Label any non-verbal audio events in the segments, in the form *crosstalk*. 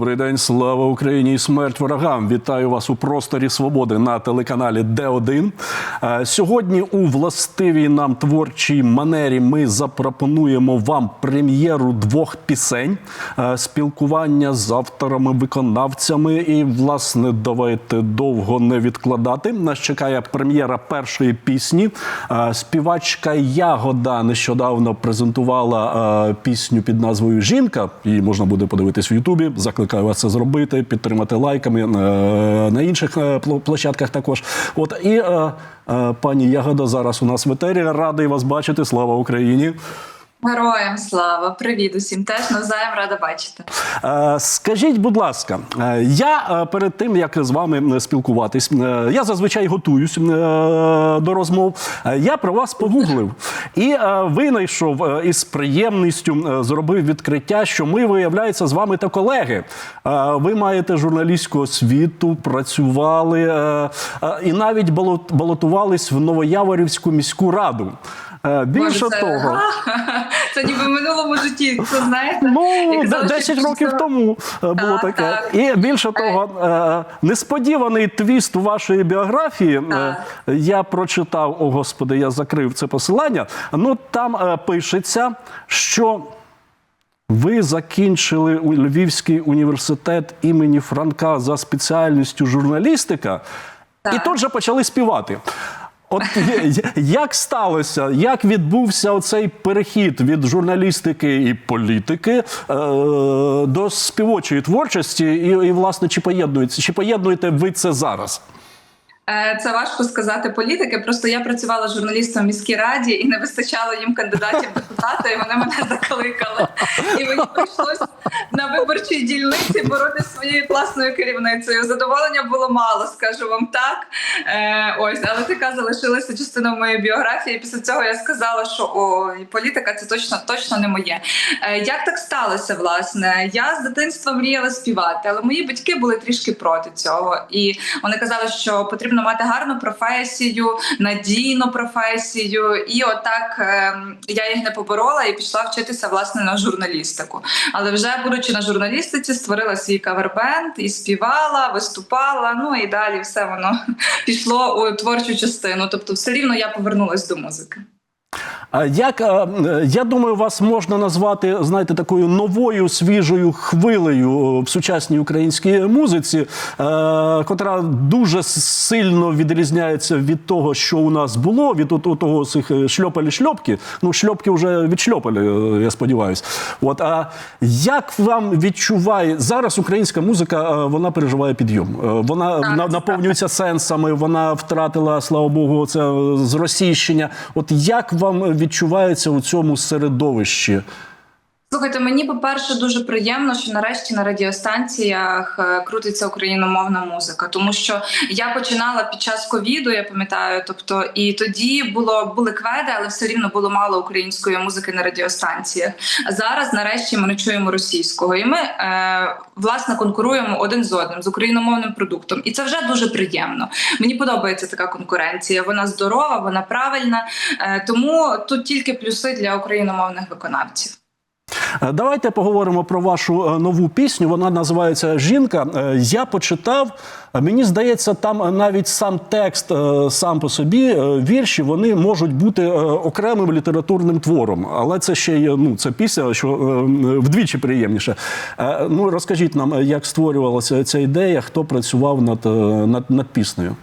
Добрий день, слава Україні і смерть ворогам! Вітаю вас у просторі свободи на телеканалі Д1. Е, Сьогодні у властивій нам творчій манері ми запропонуємо вам прем'єру двох пісень, е, спілкування з авторами, виконавцями. І, власне, давайте довго не відкладати. Нас чекає прем'єра першої пісні. Е, Співачка Ягода нещодавно презентувала пісню під назвою Жінка. Її можна буде подивитись в Ютубі. Закликаю вас це зробити, підтримати лайками е, на інших е, площадках також. От і е, пані Ягода зараз у нас в етері. Радий вас бачити. Слава Україні! Героям слава, привіт усім. Теж навзаєм рада бачити. Е, Скажіть, будь ласка, е, я е, перед тим як з вами спілкуватись, я зазвичай готуюсь до розмов. Я про вас погуглив і винайшов із приємністю зробив відкриття, що ми, виявляється, з вами та колеги. Ви маєте журналістську освіту, працювали і навіть балот- балотувались в Новояворівську міську раду. Е, Більше Боже, це, того, *laughs* це ніби в минулому житті. Це знаєте? Ну, як казали, 10 що років тому е, було Так, таке. так. І більше того, е, несподіваний твіст у вашої біографії. Так. Я прочитав, о господи, я закрив це посилання. Ну там пишеться, що. Ви закінчили Львівський університет імені Франка за спеціальністю журналістика, і тут же почали співати. От як сталося, як відбувся оцей перехід від журналістики і політики е, до співочої творчості, і, і власне чи поєднується, чи поєднуєте ви це зараз? Е, Це важко сказати політики. Просто я працювала журналістом в міській раді і не вистачало їм кандидатів в депутати, і вони мене закликали. І мені прийшлося на виборчій дільниці боротися зі своєю класною керівницею. Задоволення було мало, скажу вам так. Е, ось, але така залишилася частина моєї біографії. Після цього я сказала, що о, політика це точно точно не моє. Е, як так сталося? Власне, я з дитинства мріяла співати, але мої батьки були трішки проти цього. І вони казали, що потрібно мати гарну професію, надійну професію. І отак ем, я їх не поборола і пішла вчитися власне на журналістику. Але вже будучи на журналістиці, створила свій кавербенд і співала, виступала. Ну і далі все воно *laughs* пішло у творчу частину. Тобто, все рівно я повернулась до музики. А Як е, я думаю, вас можна назвати, знаєте, такою новою свіжою хвилею в сучасній українській музиці, е, котра дуже сильно відрізняється від того, що у нас було, від того цих шльопалі шльопки. Ну, шльопки вже відшльопали, е, я сподіваюся. От а як вам відчуває зараз українська музика? е, Вона переживає підйом. Е, Вона Так, наповнюється сенсами. Вона втратила, слава Богу, це е, зросійщення. От як вам відчувається у цьому середовищі? Слухайте, мені по-перше, дуже приємно, що нарешті на радіостанціях е, крутиться україномовна музика, тому що я починала під час ковіду, я пам'ятаю. Тобто, і тоді було були кведи, але все рівно було мало української музики на радіостанціях. А зараз, нарешті, ми не чуємо російського, і ми е, власне конкуруємо один з одним з україномовним продуктом, і це вже дуже приємно. Мені подобається така конкуренція. Вона здорова, вона правильна. Е, тому тут тільки плюси для україномовних виконавців. Е, Давайте поговоримо про вашу е, нову пісню. Вона називається Жінка. Е, Я почитав. Мені здається, там навіть сам текст сам по собі вірші вони можуть бути окремим літературним твором, але це ще є ну це пісня, що вдвічі приємніше. Ну розкажіть нам, як створювалася ця ідея, хто працював над, над, над піснею.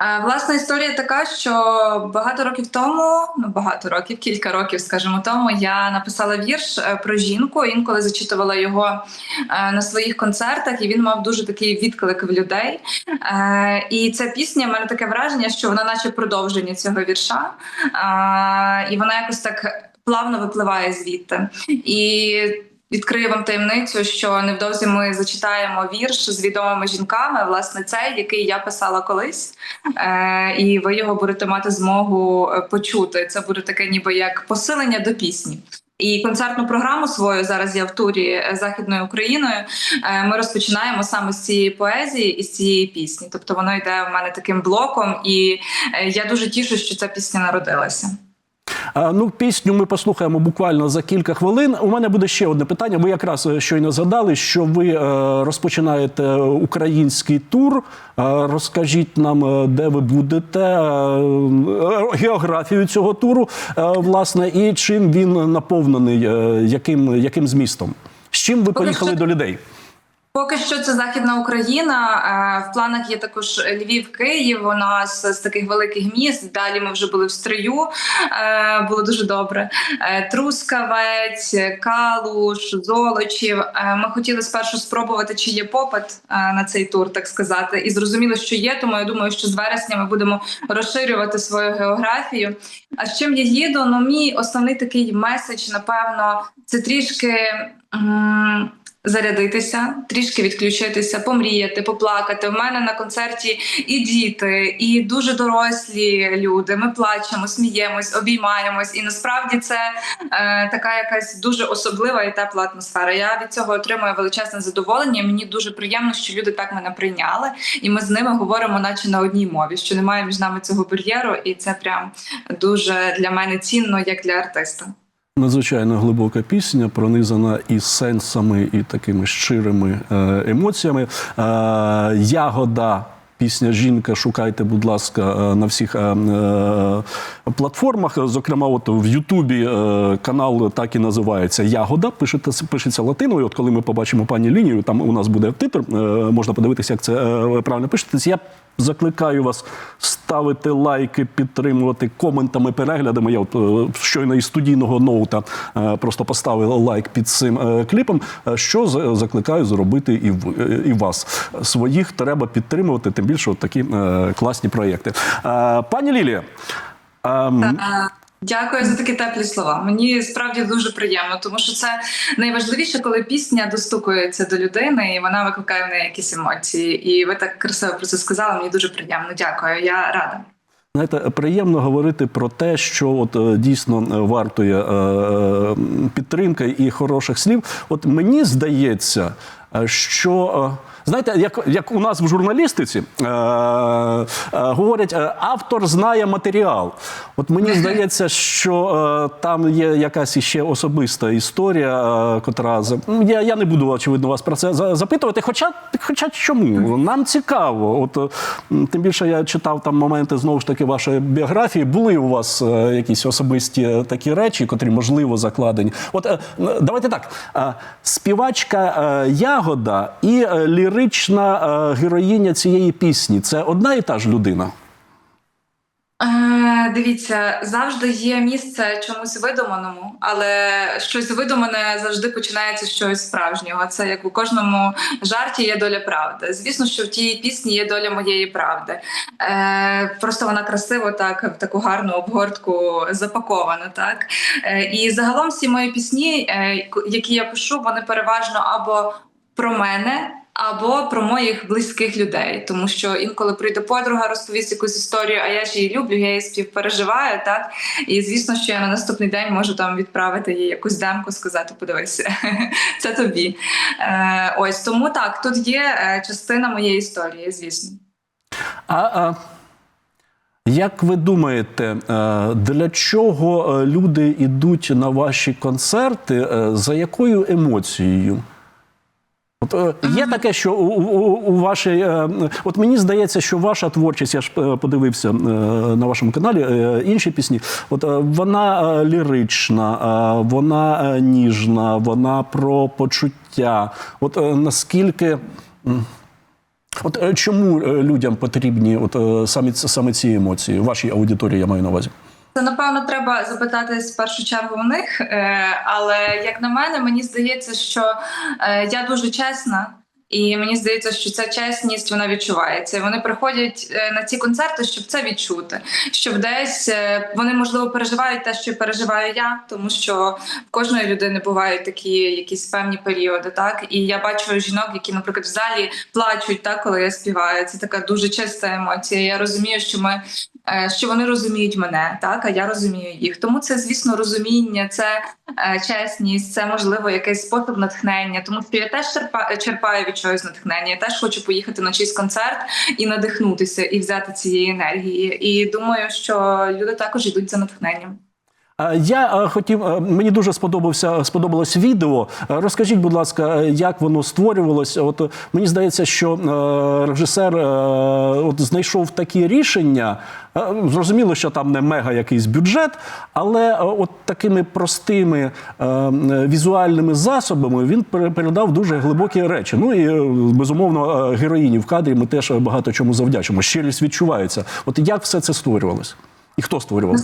Власна історія така, що багато років тому, ну багато років, кілька років, скажімо тому, я написала вірш е, про жінку. Інколи зачитувала його е, на своїх концертах, і він мав дуже такий відклик в людей. Е, І ця пісня в мене таке враження, що вона, наче продовження цього вірша, і вона якось так плавно випливає звідти. І Відкрию вам таємницю, що невдовзі ми зачитаємо вірш з відомими жінками, власне, цей, який я писала колись, е, і ви його будете мати змогу е, почути. Це буде таке, ніби як посилення до пісні. І концертну програму свою зараз я в турі е, західною Україною. е, Ми розпочинаємо саме з цієї поезії і з цієї пісні. Тобто воно йде в мене таким блоком, і я дуже тішу, що ця пісня народилася. А, ну, пісню ми послухаємо буквально за кілька хвилин. У мене буде ще одне питання. Ви якраз е, щойно згадали, що ви е, розпочинаєте український тур. Е, розкажіть нам, е, де ви будете, е, е, географію цього туру, е, власне, і чим він наповнений, е, яким, яким змістом? З чим ви поїхали до людей? Поки що це Західна Україна. Е, В планах є також Львів, Київ. У нас з таких великих міст. Далі ми вже були в стрию. е, Було дуже добре. Е, Трускавець, Калуш, Золочів. Ми хотіли спершу спробувати, чи є попит на цей тур, так сказати, і зрозуміло, що є. Тому я думаю, що з вересня ми будемо розширювати свою географію. А з чим я їду? Ну, мій основний такий меседж, напевно, це трішки. Зарядитися, трішки відключитися, помріяти, поплакати. У мене на концерті і діти, і дуже дорослі люди. Ми плачемо, сміємось, обіймаємось. І насправді це е, така якась дуже особлива і тепла атмосфера. Я від цього отримую величезне задоволення. Мені дуже приємно, що люди так мене прийняли, і ми з ними говоримо, наче на одній мові, що немає між нами цього бар'єру, і це прям дуже для мене цінно, як для артиста. Надзвичайно глибока пісня, пронизана і сенсами, і такими щирими е, емоціями. Е, Ягода. Пісня Жінка, шукайте, будь ласка, е, на всіх платформах. Зокрема, от в Ютубі канал так і називається Ягода. Пишеться, пишеться латиною. От коли ми побачимо пані лінію, там у нас буде титр. Можна подивитися, як це правильно пишеться. Я закликаю вас ставити лайки, підтримувати коментами, переглядами. Я от е, щойно із студійного ноута е, просто поставив лайк під цим е, кліпом. Що за- закликаю зробити і і вас. Своїх треба підтримувати, тим більше от такі класні проєкти. Е, Пані Лілія. Е, Дякую за такі теплі слова. Мені справді дуже приємно, тому що це найважливіше, коли пісня достукується до людини і вона викликає в неї якісь емоції. І ви так красиво про це сказали. Мені дуже приємно. Дякую. Я рада. Знаєте, приємно говорити про те, що от е, дійсно е, вартує е, підтримки і хороших слів. От мені здається, що. Знаєте, як, як у нас в журналістиці е, е, говорять, е, автор знає матеріал. От мені здається, що е, там є якась іще особиста історія, е, котра ну, я, я не буду очевидно вас про це запитувати. Хоча, хоча чому? Нам цікаво. От е, тим більше я читав там моменти знову ж таки вашої біографії. Були у вас е, якісь особисті е, такі речі, котрі можливо закладені. От е, давайте так: е, співачка е, Ягода і е, лірична е, героїня цієї пісні це одна і та ж людина. Е, дивіться, завжди є місце чомусь видуманому, але щось видумане завжди починається з чогось справжнього. Це як у кожному жарті є доля правди. Звісно, що в тій пісні є доля моєї правди. Е, просто вона красиво так в таку гарну обгортку запакована. Так е, і загалом всі мої пісні, е, які я пишу, вони переважно або про мене. Або про моїх близьких людей, тому що інколи прийде подруга, розповість якусь історію, а я ж її люблю, я її співпереживаю, так і звісно, що я на наступний день можу там відправити їй якусь демку, сказати: подивися, *laughs* це тобі. Е, ось тому так, тут є е, частина моєї історії, звісно. А, а як ви думаєте, е, для чого е, люди йдуть на ваші концерти? За якою емоцією? От е, є таке, що у, у, у вашій, е, от мені здається, що ваша творчість, я ж е, подивився е, на вашому каналі е, інші пісні. От е, вона е, лірична, е, вона е, ніжна, вона про почуття. От е, наскільки. От е, чому людям потрібні от е, саме, саме ці емоції? Вашій аудиторії я маю на увазі. Це напевно треба запитатись в першу чергу у них. Е, але як на мене, мені здається, що е, я дуже чесна. І мені здається, що ця чесність вона відчувається. Вони приходять е, на ці концерти, щоб це відчути. Щоб десь вони можливо переживають те, що переживаю я, тому що в кожної людини бувають такі якісь певні періоди. Так і я бачу жінок, які, наприклад, в залі плачуть, так коли я співаю. Це така дуже чиста емоція. Я розумію, що ми що вони розуміють мене, так а я розумію їх. Тому це, звісно, розуміння, це е, чесність, це можливо якийсь спосіб натхнення. Тому що я теж черпаю від чогось натхнення. Я теж хочу поїхати на чийсь концерт і надихнутися, і взяти цієї енергії. І думаю, що люди також йдуть за натхненням. А Я е, хотів, е, мені дуже сподобався сподобалось відео. Е, Розкажіть, будь ласка, е, як воно створювалося? От е, мені здається, що е, режисер е, от знайшов такі рішення. Е, Зрозуміло, що там не мега якийсь бюджет, але е, от такими простими е, візуальними засобами він передав дуже глибокі речі. Ну і е, безумовно, е, героїні в кадрі ми теж багато чому завдячимо. Щирість відчувається. От як все це створювалось? І хто створював?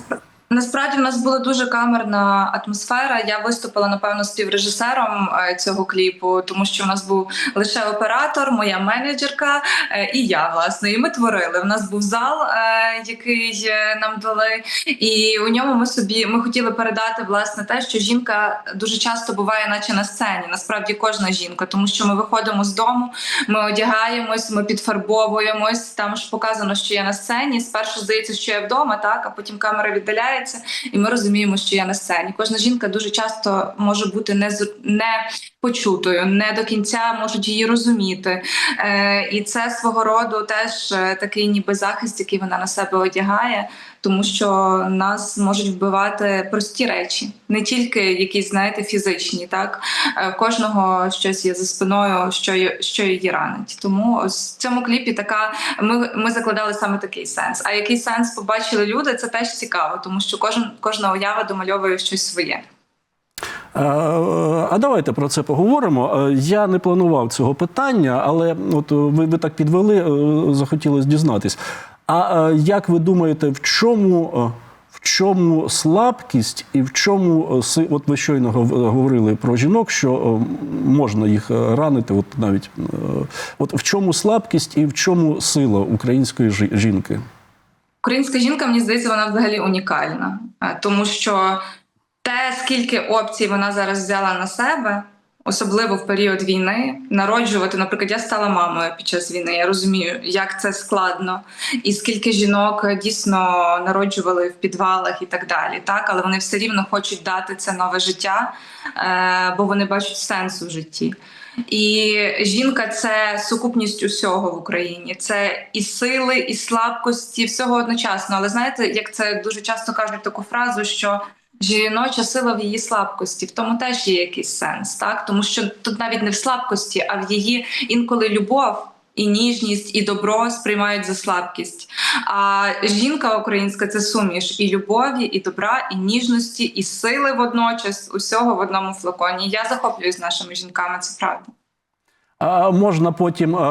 Насправді в нас була дуже камерна атмосфера. Я виступила напевно співрежисером е, цього кліпу, тому що в нас був лише оператор, моя менеджерка е, і я. Власне, і ми творили. У нас був зал, е, який нам дали, і у ньому ми собі ми хотіли передати власне те, що жінка дуже часто буває, наче на сцені. Насправді кожна жінка, тому що ми виходимо з дому, ми одягаємось, ми підфарбовуємось. Там ж показано, що я на сцені. Спершу здається, що я вдома, так а потім камера віддаляється, і ми розуміємо, що я на сцені. Кожна жінка дуже часто може бути не не почутою, не до кінця можуть її розуміти. Е, і це свого роду теж е, такий ніби захист, який вона на себе одягає, тому що нас можуть вбивати прості речі, не тільки якісь, знаєте, фізичні. Так Е, кожного щось є за спиною, що що її ранить. Тому ось в цьому кліпі така ми, ми закладали саме такий сенс. А який сенс побачили люди? Це теж цікаво, тому що кожен кожна уява домальовує щось своє. Е, А давайте про це поговоримо. Е, Я не планував цього питання, але от ви, ви так підвели, е, захотілося дізнатись. А е, як ви думаєте, в чому, е, в чому слабкість і в чому е, от ви щойно говорили про жінок, що можна їх ранити, от навіть от в чому слабкість і в чому сила української жінки? Українська жінка, мені здається, вона взагалі унікальна, тому що те, скільки опцій вона зараз взяла на себе, особливо в період війни, народжувати, наприклад, я стала мамою під час війни. Я розумію, як це складно, і скільки жінок е, дійсно народжували в підвалах і так далі. Так, але вони все рівно хочуть дати це нове життя, е, бо вони бачать сенс у житті. І жінка це сукупність усього в Україні. Це і сили, і слабкості, всього одночасно. Але знаєте, як це дуже часто кажуть таку фразу, що жіноча сила в її слабкості, в тому теж є якийсь сенс, так тому що тут навіть не в слабкості, а в її інколи любов. І ніжність, і добро сприймають за слабкість. А жінка українська це суміш і любові, і добра, і ніжності, і сили водночас, усього в одному флаконі. Я захоплююсь нашими жінками, це правда. Можна потім е, е,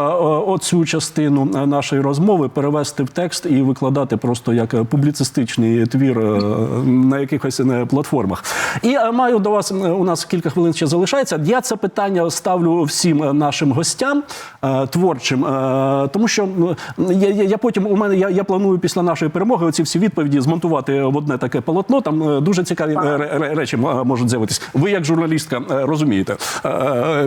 оцю частину е, нашої розмови перевести в текст і викладати просто як публіцистичний твір на якихось платформах. І маю до вас у нас кілька хвилин ще залишається. Я це питання ставлю всім нашим гостям творчим, тому що м, я, я, потім у мене я, я планую після нашої перемоги оці всі відповіді змонтувати в одне таке полотно. Там дуже цікаві ре- ре- речі можуть з'явитись. Ви, як журналістка, розумієте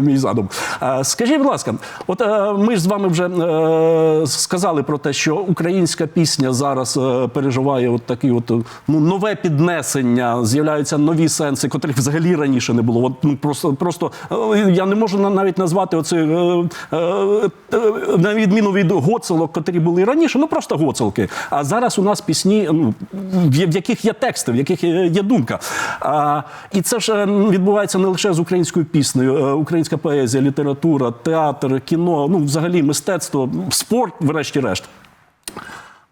мій задум. Е, Скажіть, будь ласка, от е, ми ж з вами вже е, сказали про те, що українська пісня зараз е, переживає от такі от ну нове піднесення, з'являються нові сенси, котрих взагалі раніше не було. От ну просто просто е, я не можу навіть назвати оце е, е, е, на відміну від гоцелок, котрі були раніше, ну просто гоцелки. А зараз у нас пісні, ну в яких є тексти, в яких є, є думка. А, і це ж е, відбувається не лише з українською піснею, Е, українська поезія, література, театр, кіно, ну взагалі мистецтво, спорт, врешті-решт.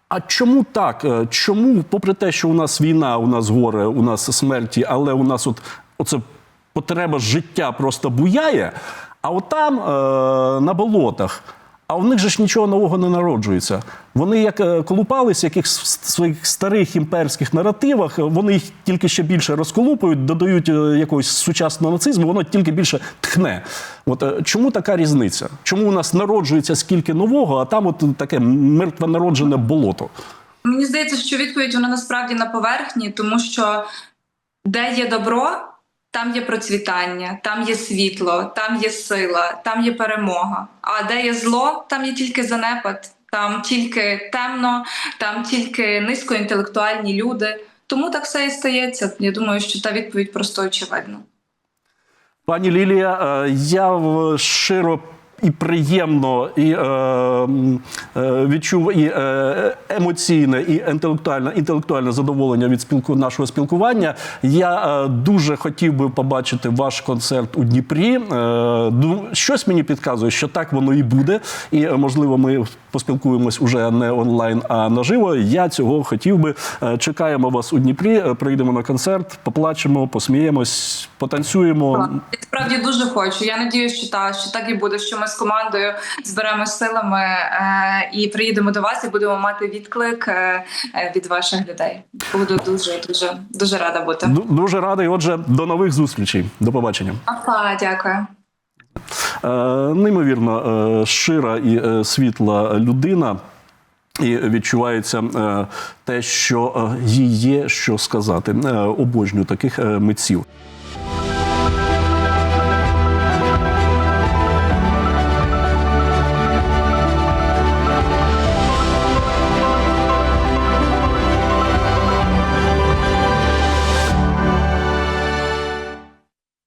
А чому так? Е, Чому, попри те, що у нас війна, у нас горе, у нас смерті, але у нас от оце потреба життя просто буяє, а от е, на болотах, а в них же ж нічого нового не народжується. Вони як е, колупались в якихось своїх старих імперських наративах, е, вони їх тільки ще більше розколупують, додають е, якогось сучасного нацизму, воно тільки більше тхне. От чому така різниця? Чому у нас народжується скільки нового, а там от таке мертвонароджене болото? Мені здається, що відповідь вона насправді на поверхні, тому що де є добро, там є процвітання, там є світло, там є сила, там є перемога. А де є зло, там є тільки занепад, там тільки темно, там тільки низькоінтелектуальні люди. Тому так все і стається. Я думаю, що та відповідь просто очевидна. Пані Лілія, е, я щиро і приємно, і е, е, відчув і е, емоційне, і інтелектуальне, інтелектуальне задоволення від спілку нашого спілкування. Я е, дуже хотів би побачити ваш концерт у Дніпрі. Е, щось мені підказує, що так воно і буде. І е, можливо, ми поспілкуємось уже не онлайн, а наживо. Я цього хотів би. Е, Чекаємо вас у Дніпрі. Прийдемо на концерт, поплачемо, посміємось, потанцюємо. Справді дуже хочу. Я надію, що так, що так і буде. Що ми з командою зберемо силами е, і приїдемо до вас, і будемо мати відклик е, е, від ваших людей. Буду дуже дуже дуже рада бути. Дуже радий. Отже, до нових зустрічей. До побачення. Папа, дякую. Неймовірно щира і світла людина. І відчувається те, що їй є що сказати. Обожнюю таких митців.